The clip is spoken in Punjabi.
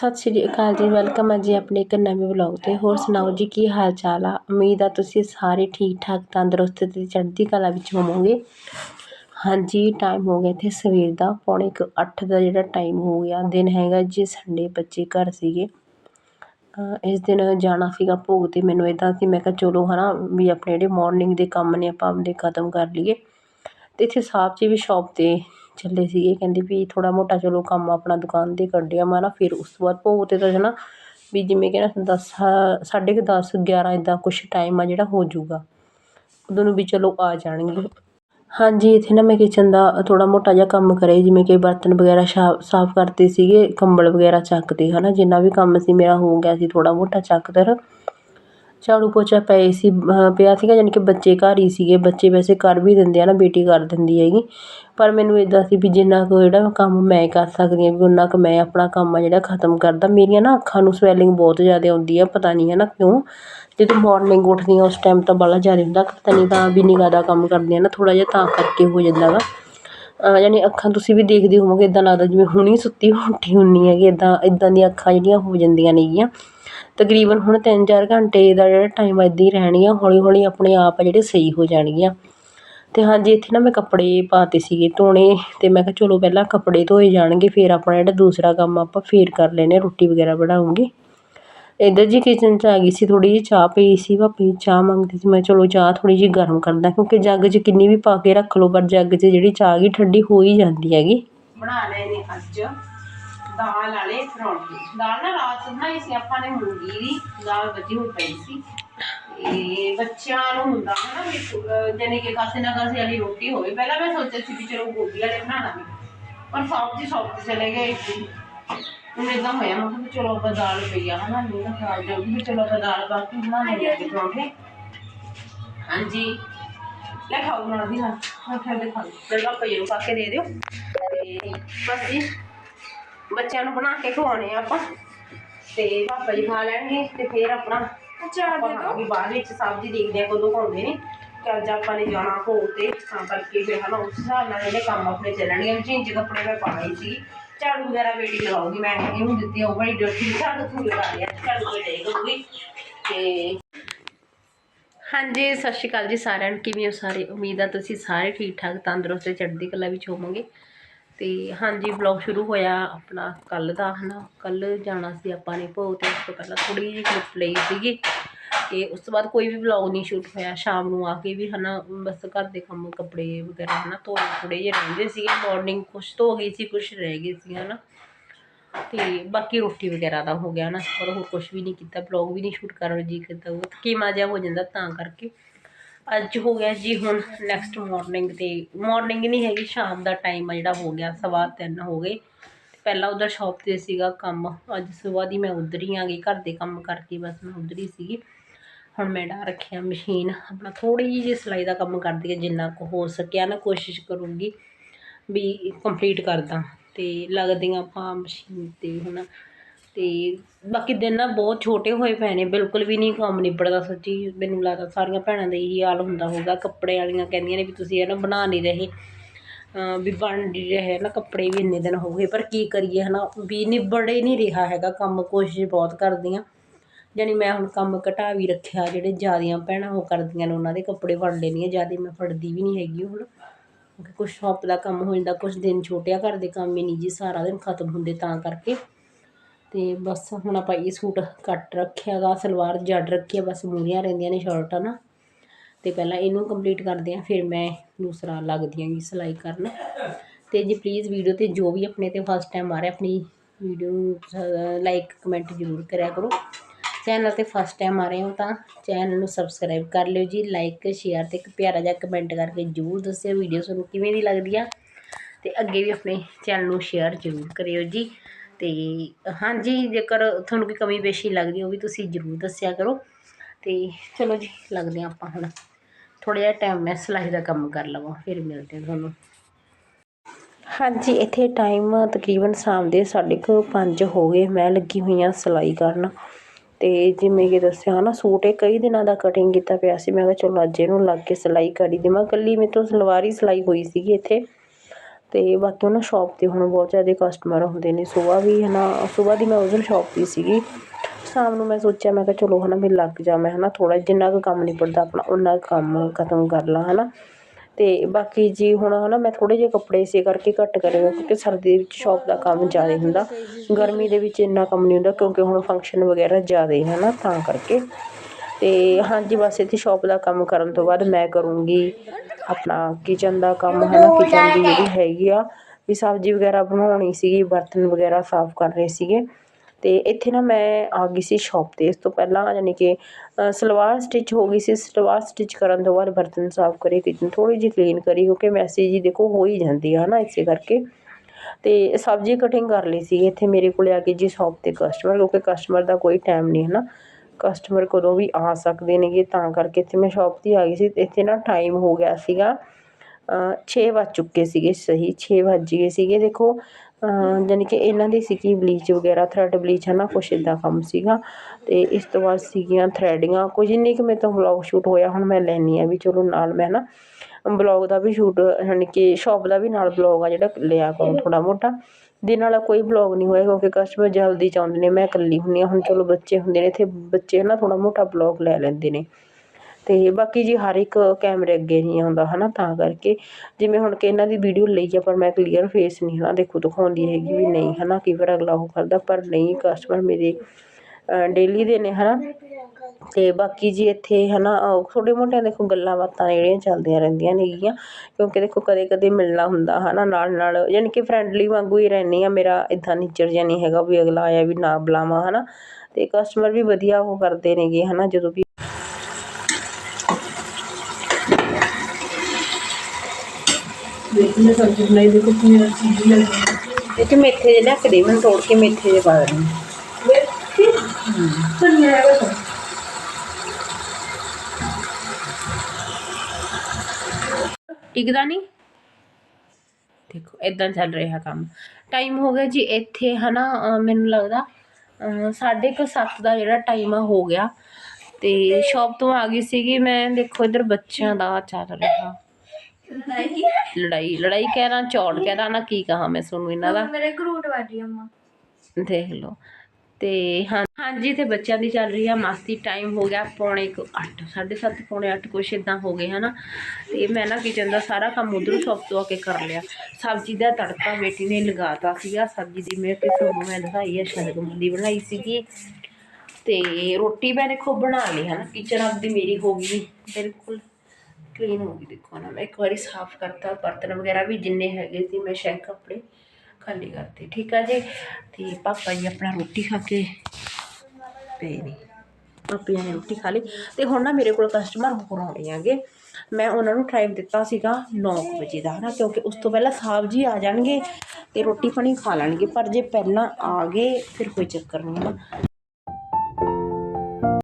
ਸਤਿ ਸ਼੍ਰੀ ਅਕਾਲ ਜੀ, ਵੈਲਕਮ ਹੈ ਜੀ ਆਪਣੇ ਇੱਕ ਨਵੇਂ ਵਲੌਗ 'ਤੇ। ਹੋਰ ਸੁਣਾਓ ਜੀ, ਕੀ ਹਾਲ ਚਾਲ ਆ? ਉਮੀਦ ਆ ਤੁਸੀਂ ਸਾਰੇ ਠੀਕ ਠਾਕ ਤੰਦਰੁਸਤ ਤੇ ਚੜ੍ਹਦੀ ਕਲਾ ਵਿੱਚ ਹੋਵੋਗੇ। ਹਾਂਜੀ ਟਾਈਮ ਹੋ ਗਿਆ ਇੱਥੇ ਸਵੇਰ ਦਾ, ਪੌਣੇ ਕੁ ਅੱਠ ਦਾ ਜਿਹੜਾ ਟਾਈਮ ਹੋ ਗਿਆ। ਦਿਨ ਹੈਗਾ ਜੀ ਸੰਡੇ, ਬੱਚੇ ਘਰ ਸੀਗੇ। ਇਸ ਦਿਨ ਜਾਣਾ ਸੀਗਾ ਭੋਗ 'ਤੇ ਮੈਨੂੰ ਇੱਦਾਂ ਸੀ, ਮੈਂ ਕਿਹਾ ਚਲੋ ਹੈ ਨਾ ਵੀ ਆਪਣੇ ਜਿਹੜੇ ਮੋਰਨਿੰਗ ਦੇ ਕੰਮ ਨੇ, ਆਪਾਂ ਆਪਦੇ ਖਤਮ ਕਰ ਲਈਏ। ਅਤੇ ਇੱਥੇ ਸਾਹਿਬ ਜੀ ਵੀ ਸ਼ੌਪ 'ਤੇ ਚੱਲੇ ਸੀਗੇ, ਕਹਿੰਦੇ ਵੀ ਥੋੜ੍ਹਾ ਮੋਟਾ ਚਲੋ ਕੰਮ ਆਪਣਾ ਦੁਕਾਨ 'ਤੇ ਕੱਢਿਆ ਮੈਂ ਨਾ, ਫਿਰ ਉਸ ਤੋਂ ਬਾਅਦ ਭੋਗ 'ਤੇ ਤਾਂ ਹੈ ਨਾ ਵੀ ਜਿਵੇਂ ਕਿ ਨਾ ਦਸ, ਸਾਢੇ ਕੁ ਦਸ, ਗਿਆਰਾਂ ਇੱਦਾਂ ਕੁਛ ਟਾਈਮ ਆ ਜਿਹੜਾ ਹੋ ਜਾਊਗਾ। ਉਦੋਂ ਨੂੰ ਵੀ ਚਲੋ ਆ ਜਾਣਗੇ। ਹਾਂਜੀ, ਇੱਥੇ ਨਾ ਮੈਂ ਕਿਚਨ ਦਾ ਥੋੜ੍ਹਾ ਮੋਟਾ ਜਿਹਾ ਕੰਮ ਕਰਿਆ ਜਿਵੇਂ ਕਿ ਬਰਤਨ ਵਗੈਰਾ ਸ਼ਾ, ਸਾਫ਼ ਕਰਤੇ ਸੀਗੇ, ਕੰਬਲ ਵਗੈਰਾ ਚੱਕਦੇ ਹੈ ਨਾ ਜਿੰਨਾ ਵੀ ਕੰਮ ਸੀ ਮੇਰਾ ਹੋ ਗਿਆ ਸੀ, ਥੋੜ੍ਹਾ ਮੋਟਾ ਚੱਕ ਦਰ ਝਾੜੂ ਪੋਚਾ ਪਏ ਸੀ ਪਿਆ ਸੀਗਾ ਯਾਨੀ ਕਿ ਬੱਚੇ ਘਰ ਹੀ ਸੀਗੇ। ਬੱਚੇ ਵੈਸੇ ਕਰ ਵੀ ਦਿੰਦੇ ਆ ਨਾ, ਬੇਟੀ ਕਰ ਦਿੰਦੀ ਹੈਗੀ। ਪਰ ਮੈਨੂੰ ਇੱਦਾਂ ਸੀ ਵੀ ਜਿੰਨਾ ਕੁ ਜਿਹੜਾ ਕੰਮ ਮੈਂ ਕਰ ਸਕਦੀ ਹਾਂ, ਵੀ ਉੰਨਾ ਕੁ ਮੈਂ ਆਪਣਾ ਕੰਮ ਆ ਜਿਹੜਾ ਖ਼ਤਮ ਕਰਦਾ। ਮੇਰੀਆਂ ਨਾ ਅੱਖਾਂ ਨੂੰ ਸਵੈਲਿੰਗ ਬਹੁਤ ਜ਼ਿਆਦਾ ਆਉਂਦੀ ਆ, ਪਤਾ ਨਹੀਂ ਹੈ ਨਾ ਕਿਉਂ। ਜਦੋਂ ਮੋਰਨਿੰਗ ਉੱਠਦੀ ਹਾਂ ਉਸ ਟਾਈਮ ਤਾਂ ਬਾਹਲਾ ਜ਼ਿਆਦਾ ਹੁੰਦਾ, ਪਤਾ ਨਹੀਂ ਤਾਂ ਵੀ ਨਿਗਾਹ ਦਾ ਕੰਮ ਕਰਦੀ ਹਾਂ ਨਾ ਥੋੜ੍ਹਾ ਜਿਹਾ, ਤਾਂ ਕਰਕੇ ਹੋ ਜਾਂਦਾ ਗਾ ਯਾਨੀ ਅੱਖਾਂ ਤੁਸੀਂ ਵੀ ਦੇਖਦੇ ਹੋਵੋਗੇ ਇੱਦਾਂ ਲੱਗਦਾ ਜਿਵੇਂ ਹੁਣੀ ਸੁੱਤੀ ਉੱਠੀ ਹੁੰਦੀ ਹੈਗੀ ਇੱਦਾਂ ਇੱਦਾਂ ਦੀਆਂ ਅੱਖਾਂ ਜਿਹੜੀਆਂ ਹੋ ਜਾਂਦੀਆਂ ਨੇਗੀਆਂ। ਤਕਰੀਬਨ ਹੁਣ ਤਿੰਨ ਚਾਰ ਘੰਟੇ ਦਾ ਜਿਹੜਾ ਟਾਈਮ ਇੱਦਾਂ ਹੀ ਰਹਿਣਗੀਆਂ ਹੌਲੀ ਹੌਲੀ ਆਪਣੇ ਆਪ ਆ ਜਿਹੜੇ ਸਹੀ ਹੋ ਜਾਣਗੀਆਂ ਅਤੇ ਹਾਂਜੀ, ਇੱਥੇ ਨਾ ਮੈਂ ਕੱਪੜੇ ਪਾਤੇ ਸੀਗੇ ਧੋਣੇ ਅਤੇ ਮੈਂ ਕਿਹਾ ਚਲੋ ਪਹਿਲਾਂ ਕੱਪੜੇ ਧੋਏ ਜਾਣਗੇ, ਫਿਰ ਆਪਣਾ ਜਿਹੜਾ ਦੂਸਰਾ ਕੰਮ ਆਪਾਂ ਫਿਰ ਕਰ ਲੈਂਦੇ ਹਾਂ, ਰੋਟੀ ਵਗੈਰਾ ਬਣਾਉਂਗੇ। ਇੱਧਰ ਜੀ ਕਿਚਨ 'ਚ ਆ ਗਈ ਸੀ, ਥੋੜ੍ਹੀ ਜਿਹੀ ਚਾਹ ਪਈ ਸੀ ਭਾਪੀ ਚਾਹ ਮੰਗਦੀ ਸੀ, ਮੈਂ ਚਲੋ ਚਾਹ ਥੋੜ੍ਹੀ ਜਿਹੀ ਗਰਮ ਕਰਦਾ, ਕਿਉਂਕਿ ਜੱਗ 'ਚ ਕਿੰਨੀ ਵੀ ਪਾ ਕੇ ਰੱਖ ਲਓ, ਪਰ ਜੱਗ 'ਚ ਜਿਹੜੀ ਚਾਹ ਗਈ ਠੰਡੀ ਹੋ ਹੀ ਜਾਂਦੀ ਹੈਗੀ। ਬਣਾ ਲਏ ਅੱਜ। ਦਾਲ ਵਾਲੇ ਪਰੌਂਠੇ ਦਾਲ ਨਾ ਰਾਤ ਬਣਾਈ ਸੀ ਆਪਾਂ ਨੇ ਮੂੰਗੀ ਦੀ ਦਾਲ ਬਚੀ ਹੋਈ ਪਈ ਸੀ ਤੇ ਬੱਚਿਆਂ ਨੂੰ ਹੁੰਦਾ ਹੈ ਨਾ ਵੀ ਅਹ ਜਾਣੀ ਕਿ ਕਾਸੇ ਨਾ ਕਾਸੇ ਵਾਲੀ ਰੋਟੀ ਹੋਵੇ ਪਹਿਲਾਂ ਮੈਂ ਸੋਚਿਆ ਸੀ ਵੀ ਚਲੋ ਗੋਭੀ ਵਾਲੇ ਬਣਾ ਲਾਂਗੇ ਪਰ ਸਬਜ਼ੀ ਸਬਜ਼ੀ ਚਲੇ ਗਏ ਸੀ ਹੁਣ ਇਦਾਂ ਹੋਇਆ ਮੈਂ ਕਿਹਾ ਵੀ ਚਲੋ ਆਪਾਂ ਦਾਲ ਪਈ ਆ ਹਨਾ ਨਹੀਂ ਤਾਂ ਖਰਾਬ ਜਾਊਗੀ ਵੀ ਚਲੋ ਆਪਾਂ ਦਾਲ ਬਾਕੀ ਬਣਾ ਲਾਂਗੇ ਅੱਜ ਪਰੌਂਠੇ ਹਾਂਜੀ ਲੈ ਖਾਓ ਨਾਲ ਦੀ ਨਾਲ ਹਾਂ ਫਿਰ ਦੇ ਖਾ ਲਓ ਪਹਿਲਾਂ ਪਈ ਨੂੰ ਪਾ ਕੇ ਦੇ ਦਿਓ ਤੇ ਬਸ ਜੀ ਬੱਚਿਆਂ ਨੂੰ ਬਣਾ ਕੇ ਖਵਾਉਣੇ ਆ ਆਪਾਂ। ਤੇ ਪਾਪਾ ਜੀ ਖਾ ਲੈਣਗੇ ਤੇ ਫਿਰ ਆਪਣਾ ਅਚਾਰ ਦੇ ਆਪਾਂ ਵੀ ਬਾਅਦ ਵਿੱਚ ਸਬਜ਼ੀ ਦੇਖਦੇ ਆ ਕਦੋਂ ਖਾਉਂਦੇ ਨੇ। ਤੇ ਅੱਜ ਆਪਾਂ ਨੇ ਜਾਣਾ ਹੋ ਤੇ ਤਾਂ ਕਰਕੇ ਫਿਰ ਹਨਾ ਉਸ ਹਿਸਾਬ ਨਾਲ ਜਿਹੜੇ ਕੰਮ ਆਪਣੇ ਚੱਲਣਗੇ। ਵਿੱਚ ਇੰਜ ਕੱਪੜੇ ਮੈਂ ਪਾਏ ਸੀ। ਝਾੜੂ ਵਗੈਰਾ ਵੇੜੀ ਲਗਾਉਗੀ ਮੈਂ ਇਹਨੂੰ ਦਿੱਤੀ ਉਹ ਬੜੀ ਡਰਟੀ ਝਾੜੂ ਥੂ ਲਗਾ ਲਿਆ ਝਾੜੂ ਵੇੜੇ ਕਰੂਗੀ ਤੇ ਹਾਂਜੀ ਸਤਿ ਸ਼੍ਰੀ ਅਕਾਲ ਜੀ ਸਾਰਿਆਂ ਨੂੰ। ਕਿਵੇਂ ਹੋ ਸਾਰੇ? ਉਮੀਦ ਆ ਤੁਸੀਂ ਸਾਰੇ ਠੀਕ ਠਾਕ ਤੰਦਰੁਸਤ ਤੇ ਚੜ੍ਹਦੀ ਕਲਾ ਵਿੱਚ ਹੋਵੋਗੇ। ਤੇ ਹਾਂਜੀ ਵਲੌਗ ਸ਼ੁਰੂ ਹੋਇਆ ਆਪਣਾ ਕੱਲ ਦਾ, ਹਨਾ। ਕੱਲ ਜਾਣਾ ਸੀ ਆਪਾਂ ਨੇ ਭੋਗ ਤੇ, ਉਸ ਤੋਂ ਪਹਿਲਾਂ ਥੋੜੀ ਜਿਹੀ ਕਲਿੱਪ ਲਈ ਸੀਗੀ। ਤੇ ਉਸ ਤੋਂ ਬਾਅਦ ਕੋਈ ਵੀ ਵਲੌਗ ਨਹੀਂ ਸ਼ੂਟ ਹੋਇਆ। ਸ਼ਾਮ ਨੂੰ ਆ ਕੇ ਵੀ, ਹਨਾ, ਬਸ ਘਰ ਦੇ ਕੰਮ ਕੱਪੜੇ ਵਗੈਰਾ, ਹਨਾ, ਧੋਣੇ ਥੋੜੇ ਜਿਹੇ ਰਹਿੰਦੇ ਸੀਗੇ। ਮਾਰਨਿੰਗ ਕੁਛ ਧੋ ਗਈ ਸੀ ਕੁਛ ਰਹਿ ਗਏ ਸੀ, ਹਨਾ। ਤੇ ਬਾਕੀ ਰੋਟੀ ਵਗੈਰਾ ਦਾ ਹੋ ਗਿਆ ਨਾ ਔਰ ਹੋਰ ਕੁਝ ਵੀ ਨਹੀਂ ਕੀਤਾ ਬਲੌਗ ਵੀ ਨਹੀਂ ਸ਼ੂਟ ਕਰਨ ਨੂੰ ਜੀ ਕਰਦਾ ਉਹ ਕੀਮਾ ਜਿਹਾ ਹੋ ਜਾਂਦਾ ਤਾਂ ਕਰਕੇ। ਅੱਜ ਹੋ ਗਿਆ ਜੀ ਹੁਣ ਨੈਕਸਟ ਮਾਰਨਿੰਗ ਤੇ ਮਾਰਨਿੰਗ ਨਹੀਂ ਹੈਗੀ, ਸ਼ਾਮ ਦਾ ਟਾਈਮ ਆ ਜਿਹੜਾ ਹੋ ਗਿਆ, ਸਵਾ ਤਿੰਨ ਹੋ ਗਏ। ਪਹਿਲਾਂ ਉਧਰ ਸ਼ਾਪ ਤੇ ਸੀਗਾ ਕੰਮ, ਅੱਜ ਸਵੇਰ ਦੀ ਮੈਂ ਉਧਰ ਹੀ ਆ ਗਈ, ਘਰ ਦੇ ਕੰਮ ਕਰਕੇ ਬਸ ਮੈਂ ਉਧਰ ਹੀ ਸੀਗੀ। ਹੁਣ ਮੈਂ ਡਾ ਰੱਖਿਆ ਮਸ਼ੀਨ ਆਪਣਾ ਥੋੜੀ ਜਿਹੀ ਸਿਲਾਈ ਦਾ ਕੰਮ ਕਰਦੀ ਹਾਂ, ਜਿੰਨਾ ਕੁ ਹੋ ਸਕਿਆ ਨਾ ਕੋਸ਼ਿਸ਼ ਕਰੂੰਗੀ ਵੀ ਕੰਪਲੀਟ ਕਰਦਾ। ਤੇ ਲੱਗਦੀਆਂ ਆਪਾਂ ਮਸ਼ੀਨ ਤੇ ਹੁਣ ਅਤੇ ਬਾਕੀ ਦਿਨ ਨਾ ਬਹੁਤ ਛੋਟੇ ਹੋਏ ਪਏ ਨੇ, ਬਿਲਕੁਲ ਵੀ ਨਹੀਂ ਕੰਮ ਨਿਬੜਦਾ ਸੱਚੀ, ਮੈਨੂੰ ਲੱਗਦਾ ਸਾਰੀਆਂ ਭੈਣਾਂ ਦਾ ਇਹੀ ਹਾਲ ਹੁੰਦਾ ਹੋਊਗਾ, ਕੱਪੜੇ ਵਾਲੀਆਂ ਕਹਿੰਦੀਆਂ ਨੇ ਵੀ ਤੁਸੀਂ ਹੈ ਨਾ ਬਣਾ ਨਹੀਂ ਰਹੇ। ਵੀ ਬਣ ਨਹੀਂ ਰਹੇ ਨਾ ਕੱਪੜੇ ਵੀ ਇੰਨੇ ਦਿਨ ਹੋ ਗਏ, ਪਰ ਕੀ ਕਰੀਏ ਹੈ ਨਾ ਵੀ ਨਿਬੜ ਹੀ ਨਹੀਂ ਰਿਹਾ ਹੈਗਾ ਕੰਮ, ਕੋਸ਼ਿਸ਼ ਬਹੁਤ ਕਰਦੀ ਹਾਂ ਜਾਣੀ ਮੈਂ ਹੁਣ ਕੰਮ ਘਟਾ ਵੀ ਰੱਖਿਆ, ਜਿਹੜੇ ਜ਼ਿਆਦੀਆਂ ਭੈਣਾਂ ਉਹ ਕਰਦੀਆਂ ਨੇ, ਉਹਨਾਂ ਦੇ ਕੱਪੜੇ ਫੜ ਲੈਂਦੀ ਹਾਂ ਜ਼ਿਆਦਾ ਮੈਂ ਫੜਦੀ ਵੀ ਨਹੀਂ ਹੈਗੀ ਹੁਣ। ਕੁਛ ਸ਼ੌਪ ਦਾ ਕੰਮ ਹੋ ਜਾਂਦਾ, ਕੁਛ ਦਿਨ ਛੋਟਿਆ ਘਰ ਦੇ ਕੰਮ ਹੀ ਨਹੀਂ ਜੀ, ਸਾਰਾ ਦਿਨ ਖਤਮ ਹੁੰਦੇ ਤਾਂ ਕਰਕੇ। ਤੇ ਬਸ ਹੁਣ ਆਪਾਂ ਇਹ ਸੂਟ ਕੱਟ ਰੱਖਿਆ ਗਾ ਸਲਵਾਰ ਜੱਡ ਰੱਖੀ ਆ, ਬਸ ਮੂਰੀਆਂ ਰਹਿੰਦੀਆਂ ਨੇ ਸ਼ਰਟਾਂ ਨਾ। ਤੇ ਪਹਿਲਾਂ ਇਹਨੂੰ ਕੰਪਲੀਟ ਕਰਦੇ ਆ, ਫਿਰ ਮੈਂ ਦੂਸਰਾ ਲੱਗਦੀ ਆਂਗੀ ਸਿਲਾਈ ਕਰਨ। ਤੇ ਜੀ ਪਲੀਜ਼ ਵੀਡੀਓ ਤੇ ਜੋ ਵੀ ਆਪਣੇ ਤੇ ਫਸਟ ਟਾਈਮ ਆ ਰਿਹਾ, ਆਪਣੀ ਵੀਡੀਓ ਨੂੰ ਲਾਈਕ ਕਮੈਂਟ ਜ਼ਰੂਰ ਕਰਿਆ ਕਰੋ। ਚੈਨਲ ਤੇ ਫਸਟ ਟਾਈਮ ਆ ਰਹੇ ਹੋ ਤਾਂ ਚੈਨਲ ਨੂੰ ਸਬਸਕ੍ਰਾਈਬ ਕਰ ਲਿਓ ਜੀ ਲਾਈਕ ਸ਼ੇਅਰ ਤੇ ਇੱਕ ਪਿਆਰਾ ਜਿਹਾ ਕਮੈਂਟ ਕਰਕੇ ਜ਼ਰੂਰ ਦੱਸਿਓ ਵੀਡੀਓ ਤੁਹਾਨੂੰ ਕਿਵੇਂ ਦੀ ਲੱਗਦੀ ਆ। ਤੇ ਅੱਗੇ ਵੀ ਆਪਣੇ ਚੈਨਲ ਨੂੰ ਸ਼ੇਅਰ ਜ਼ਰੂਰ ਕਰਿਓ ਜੀ। ਅਤੇ ਹਾਂਜੀ, ਜੇਕਰ ਤੁਹਾਨੂੰ ਕੋਈ ਕਮੀ ਪੇਸ਼ੀ ਲੱਗਦੀ, ਉਹ ਵੀ ਤੁਸੀਂ ਜ਼ਰੂਰ ਦੱਸਿਆ ਕਰੋ। ਅਤੇ ਚਲੋ ਜੀ, ਲੱਗਦੇ ਹਾਂ ਆਪਾਂ ਹੁਣ। ਥੋੜ੍ਹਾ ਜਿਹਾ ਟਾਈਮ ਮੈਂ ਸਿਲਾਈ ਦਾ ਕੰਮ ਕਰ ਲਵਾਂ, ਫਿਰ ਮਿਲਦੇ ਹਾਂ ਤੁਹਾਨੂੰ। ਹਾਂਜੀ, ਇੱਥੇ ਟਾਈਮ ਤਕਰੀਬਨ ਸ਼ਾਮ ਦੇ ਸਾਢੇ ਕੁ ਪੰਜ ਹੋ ਗਏ, ਮੈਂ ਲੱਗੀ ਹੋਈ ਹਾਂ ਸਿਲਾਈ ਕਰਨ। ਅਤੇ ਜਿਵੇਂ ਕਿ ਦੱਸਿਆ ਨਾ ਸੂਟ ਇਹ ਕਈ ਦਿਨਾਂ ਦਾ ਕਟਿੰਗ ਕੀਤਾ ਪਿਆ ਸੀ। ਮੈਂ ਕਿਹਾ, ਚਲੋ, ਅੱਜ ਇਹਨੂੰ ਲੱਗ ਕੇ ਸਿਲਾਈ ਕਰੀ ਦੇਵਾਂ। ਕੱਲੀ ਮੇਰੇ ਤੋਂ ਸਲਵਾਰ ਹੀ ਸਿਲਾਈ ਹੋਈ ਸੀਗੀ ਇੱਥੇ। ਅਤੇ ਬਾਕੀ ਨਾ ਸ਼ੋਪ ਤੇ ਹੁਣ ਬਹੁਤ ਜ਼ਿਆਦਾ ਕਸਟਮਰ ਹੁੰਦੇ ਨੇ। ਸਵੇਰ ਵੀ ਹੈ ਨਾ, ਸਵੇਰ ਦੀ ਮੈਂ ਉਸ ਦਿਨ ਸ਼ੋਪ 'ਤੇ ਸੀਗੀ। ਸ਼ਾਮ ਨੂੰ ਮੈਂ ਸੋਚਿਆ, ਮੈਂ ਕਿਹਾ ਚਲੋ ਹੈ ਨਾ ਮੈਂ ਲੱਗ ਜਾ ਮੈਂ ਹੈ ਨਾ ਥੋੜ੍ਹਾ ਜਿੰਨਾ ਕੁ ਕੰਮ ਨਿਬੜਦਾ ਆਪਣਾ ਉਨਾ ਕੁ ਕੰਮ ਖਤਮ ਕਰ ਲਾਂ ਹੈ ਨਾ ਅਤੇ ਬਾਕੀ ਜੀ ਹੁਣ ਹੈ ਨਾ ਮੈਂ ਥੋੜ੍ਹੇ ਜਿਹੇ ਕੱਪੜੇ ਇਸੇ ਕਰਕੇ ਘੱਟ ਕਰੇ ਕਿਉਂਕਿ ਸਰਦੀ ਦੇ ਵਿੱਚ ਸ਼ੋਪ ਦਾ ਕੰਮ ਜ਼ਿਆਦਾ ਹੁੰਦਾ। ਗਰਮੀ ਦੇ ਵਿੱਚ ਇੰਨਾ ਕੰਮ ਨਹੀਂ ਹੁੰਦਾ, ਕਿਉਂਕਿ ਹੁਣ ਫੰਕਸ਼ਨ ਵਗੈਰਾ ਜ਼ਿਆਦਾ ਹੈ ਨਾ ਤਾਂ ਕਰਕੇ। ਅਤੇ ਹਾਂਜੀ, ਬਸ ਇੱਥੇ ਸ਼ੋਪ ਦਾ ਕੰਮ ਕਰਨ ਤੋਂ ਬਾਅਦ ਮੈਂ ਕਰੂੰਗੀ ਆਪਣਾ ਕਿਚਨ ਦਾ ਕੰਮ ਹੈ ਨਾ ਕਿਚਨ ਦੀ ਜਿਹੜੀ ਹੈਗੀ ਆ, ਵੀ ਸਬਜ਼ੀ ਵਗੈਰਾ ਬਣਾਉਣੀ ਸੀਗੀ, ਬਰਤਨ ਵਗੈਰਾ ਸਾਫ਼ ਕਰਨੇ ਸੀਗੇ। ਅਤੇ ਇੱਥੇ ਨਾ ਮੈਂ ਆ ਗਈ ਸੀ ਸ਼ੋਪ ਤੇ, ਇਸ ਤੋਂ ਪਹਿਲਾਂ ਯਾਨੀ ਕਿ ਸਲਵਾਰ ਸਟਿਚ ਹੋ ਗਈ ਸੀ। ਸਲਵਾਰ ਸਟਿਚ ਕਰਨ ਤੋਂ ਬਾਅਦ ਬਰਤਨ ਸਾਫ਼ ਕਰੇ ਕਿਚਨ ਥੋੜ੍ਹੀ ਜਿਹੀ ਕਲੀਨ ਕਰੀ, ਕਿਉਂਕਿ ਮੈਸੇਜ ਹੀ ਦੇਖੋ ਹੋ ਹੀ ਜਾਂਦੀ ਆ ਹੈ ਨਾ ਇਸੇ ਕਰਕੇ। ਅਤੇ ਸਬਜ਼ੀ ਕਟਿੰਗ ਕਰ ਲਈ ਸੀ ਇੱਥੇ ਮੇਰੇ ਕੋਲ ਆ ਕੇ ਜੀ ਸ਼ੋਪ ਤੇ ਕਸਟਮਰ ਕਿਉਂਕਿ ਕਸਟਮਰ ਦਾ ਕੋਈ ਟਾਈਮ ਨਹੀਂ ਹੈ ਨਾ ਕਸਟਮਰ ਕਦੋਂ ਵੀ ਆ ਸਕਦੇ ਨੇਗੇ, ਤਾਂ ਕਰਕੇ ਇੱਥੇ ਮੈਂ ਸ਼ੋਪ ਤੇ ਆ ਗਈ ਸੀ ਤੇ ਇੱਥੇ ਨਾ ਟਾਈਮ ਹੋ ਗਿਆ ਸੀਗਾ ਛੇ ਵੱਜ ਚੁੱਕੇ ਸੀਗੇ ਸਹੀ, ਛੇ ਵੱਜ ਗਏ ਸੀਗੇ, ਦੇਖੋ, ਅਹ ਜਾਣੀ ਕਿ ਇਹਨਾਂ ਦੀ ਸੀਗੀ ਬਲੀਚ ਵਗੈਰਾ ਥਰੈਡ ਬਲੀਚ ਹੈ ਨਾ ਕੁਛ ਇਦਾਂ ਕੰਮ ਸੀਗਾ ਅਤੇ ਇਸ ਤੋਂ ਬਾਅਦ ਸੀਗੀਆਂ ਥਰੈਡਿੰਗਾਂ ਕੁਝ ਜਿੰਨੀ ਕਿ ਮੇਰੇ ਤੋਂ ਵਲੌਗ ਸ਼ੂਟ ਹੋਇਆ, ਹੁਣ ਮੈਂ ਲੈਂਦੀ ਹਾਂ ਵੀ ਚਲੋ ਨਾਲ ਮੈਂ ਨਾ ਬਲੌਗ ਦਾ ਵੀ ਸ਼ੂਟ ਯਾਨੀ ਕਿ ਸ਼ਾਪ ਦਾ ਵੀ ਨਾਲ ਬਲੌਗ ਆ ਜਿਹੜਾ, ਲਿਆ ਕਰੂੰ ਥੋੜ੍ਹਾ ਮੋਟਾ ਦਿਨ ਵਾਲਾ ਕੋਈ ਬਲੌਗ ਨਹੀਂ ਹੋਇਆ ਕਿਉਂਕਿ ਕਸਟਮਰ ਜਲਦੀ ਚਾਹੁੰਦੇ ਨੇ, ਮੈਂ ਇਕੱਲੀ ਹੁੰਦੀ ਹਾਂ, ਹੁਣ ਚਲੋ ਬੱਚੇ ਹੁੰਦੇ ਨੇ, ਇੱਥੇ ਬੱਚੇ ਨਾ ਥੋੜ੍ਹਾ ਮੋਟਾ ਬਲੌਗ ਲੈ ਲੈਂਦੇ ਨੇ। ਅਤੇ ਬਾਕੀ ਜੀ ਹਰ ਇੱਕ ਕੈਮਰੇ ਅੱਗੇ ਨਹੀਂ ਆਉਂਦਾ ਹੈ ਨਾ ਤਾਂ ਕਰਕੇ ਜਿਵੇਂ ਹੁਣ ਕਿ ਇਹਨਾਂ ਦੀ ਵੀਡੀਓ ਲਈ ਆ, ਪਰ ਮੈਂ ਕਲੀਅਰ ਫੇਸ ਨਹੀਂ ਹੈ ਨਾ ਦੇਖੋ ਦਿਖਾਉਂਦੀ ਹੈਗੀ ਵੀ ਨਹੀਂ ਹੈ ਨਾ ਕਈ ਵਾਰ ਅਗਲਾ ਉਹ ਕਰਦਾ, ਪਰ ਨਹੀਂ ਕਸਟਮਰ ਮੇਰੇ ਡੇਲੀ ਦੇ ਨੇ ਹੈ ਨਾ ਤੇ ਬਾਕੀ ਜੀ ਇੱਥੇ ਹਨਾ ਛੋਟੇ ਮੋਟੀਆਂ ਦੇਖੋ ਗੱਲਾਂ ਬਾਤਾਂ ਜਿਹੜੀਆਂ ਚੱਲਦੀਆਂ ਰਹਿੰਦੀਆਂ ਨੇਗੀਆਂ ਕਿਉਂਕਿ ਦੇਖੋ ਕਦੇ ਕਦੇ ਮਿਲਣਾ ਹੁੰਦਾ ਹਨਾ ਨਾਲ ਨਾਲ ਯਾਨੀ ਕਿ ਫਰੈਂਡਲੀ ਵਾਂਗੂ ਹੀ ਰਹਿੰਦੀ ਆ ਮੇਰਾ ਇਦਾਂ ਨੇਚਰ ਜਿਹਾ ਨਹੀਂ ਹੈਗਾ ਵੀ ਅਗਲਾ ਆਇਆ ਵੀ ਨਾ ਬੁਲਾਵਾਂ ਹਨਾ ਤੇ ਕਸਟਮਰ ਵੀ ਵਧੀਆ ਉਹ ਕਰਦੇ ਨੇਗੇ ਹਨਾ ਜਦੋਂ ਵੀ ਦੇਖਨੇ ਸਬਜ਼ੀ ਬਣਾਈ ਦੇਖੋ ਕਿੰਨੀ ਅੱਛੀ ਜੀ ਲੱਗੀ ਇਹ ਚ ਮੇਥੇ ਜਿਹੇ ਲਿਆ ਕੇ ਦੇ ਮੈਨੂੰ ਤੋੜ ਕੇ ਮੇਥੇ ਜਿਹੇ ਪਾ ਦੇਣੇ। ਵੇਖੀ ਧਨੀਆ ਹੈਗਾ ਟਿਕਦਾ ਨਹੀਂ? ਦੇਖੋ ਇਦਾਂ ਚੱਲ ਰਿਹਾ ਕੰਮ। ਟਾਈਮ ਹੋ ਗਿਆ ਜੀ ਇੱਥੇ ਹਨਾ ਮੈਨੂੰ ਲੱਗਦਾ ਅਹ ਸਾਢੇ ਕੁ ਸੱਤ ਦਾ ਜਿਹੜਾ ਟਾਈਮ ਆ ਹੋ ਗਿਆ। ਤੇ ਸ਼ਾਪ ਤੋਂ ਆ ਗਈ ਸੀਗੀ ਮੈਂ ਦੇਖੋ ਇਧਰ ਬੱਚਿਆਂ ਦਾ ਚੱਲ ਰਿਹਾ। ਲੜਾਈ? ਲੜਾਈ ਕਹਿਣਾ ਚੌੜ ਕਹਿਣਾ ਨਾ ਕੀ ਕਹਾਂ ਮੈਂ ਤੁਹਾਨੂੰ ਇਹਨਾਂ ਦਾ। ਮੇਰੇ ਕਰੂਟ ਵਾਜੀ ਅੰਮਾ। ਦੇਖ ਲਓ। ਤੇ ਹਾਂ, ਹਾਂਜੀ ਤੇ ਬੱਚਿਆਂ ਦੀ ਚੱਲ ਰਹੀ ਆ, ਮਾਸੀ ਟਾਈਮ ਹੋ ਗਿਆ ਪੌਣੇ ਕੁ ਅੱਠ, ਸਾਢੇ ਸੱਤ, ਪੌਣੇ ਅੱਠ ਕੁਛ ਇਦਾਂ ਹੋ ਗਏ, ਹਨਾ। ਤੇ ਮੈਂ ਨਾ ਕਿਚਨ ਦਾ ਸਾਰਾ ਕੰਮ ਉਧਰੋਂ ਸ਼ੌਪ ਤੋਂ ਆ ਕੇ ਕਰ ਲਿਆ। ਸਬਜ਼ੀ ਦਾ ਤੜਕਾ ਬੇਟੀ ਨੇ ਲਗਾਤਾ ਸੀਗਾ, ਸਬਜ਼ੀ ਦੀ ਮੈਂ ਕਿ ਤੁਹਾਨੂੰ ਮੈਂ ਦਿਖਾਈ ਆ ਸ਼ਲਗਮ ਦੀ ਬਣਾਈ ਸੀਗੀ। ਤੇ ਰੋਟੀ ਮੈਂ ਦੇਖੋ ਬਣਾ ਲਈ, ਹਨਾ। ਕਿਚਨ ਆਪਦੀ ਮੇਰੀ ਹੋ ਗਈ, ਬਿਲਕੁਲ ਕਲੀਨ ਹੋ ਗਈ, ਦੇਖੋ ਨਾ। ਮੈਂ ਇੱਕ ਵਾਰੀ ਸਾਫ਼ ਕਰਤਾ, ਬਰਤਨ ਵਗੈਰਾ ਵੀ ਜਿੰਨੇ ਹੈਗੇ ਸੀ, ਮੈਂ ਸ਼ੈਂਕ ਕੱਪੜੇ ਖਾਲੀ ਕਰਤੇ, ਠੀਕ ਆ ਜੀ? ਤੇ ਪਾਪਾ ਜੀ ਆਪਣਾ ਰੋਟੀ ਖਾ ਕੇ ਪਏ ਨੇ। ਪਾਪੀਆਂ ਨੇ ਰੋਟੀ ਖਾ ਲਈ। ਤੇ ਹੁਣ ਨਾ ਮੇਰੇ ਕੋਲ ਕਸਟਮਰ ਹੋਰ ਆਉਣੇ ਆਗੇ ਮੈਂ ਉਹਨਾਂ ਨੂੰ ਟਾਈਮ ਦਿੱਤਾ ਸੀਗਾ 9 ਵਜੇ ਦਾ ਹਨਾ, ਕਿਉਂਕਿ ਉਸ ਤੋਂ ਪਹਿਲਾਂ ਸਾਹਿਬ ਜੀ ਆ ਜਾਣਗੇ ਤੇ ਰੋਟੀ ਪਾਣੀ ਖਾ ਲੈਣਗੇ। ਪਰ ਜੇ ਪਹਿਲਾਂ ਆ ਗਏ, ਫਿਰ ਕੋਈ ਚੱਕਰ ਨਹੀਂ ਹਨਾ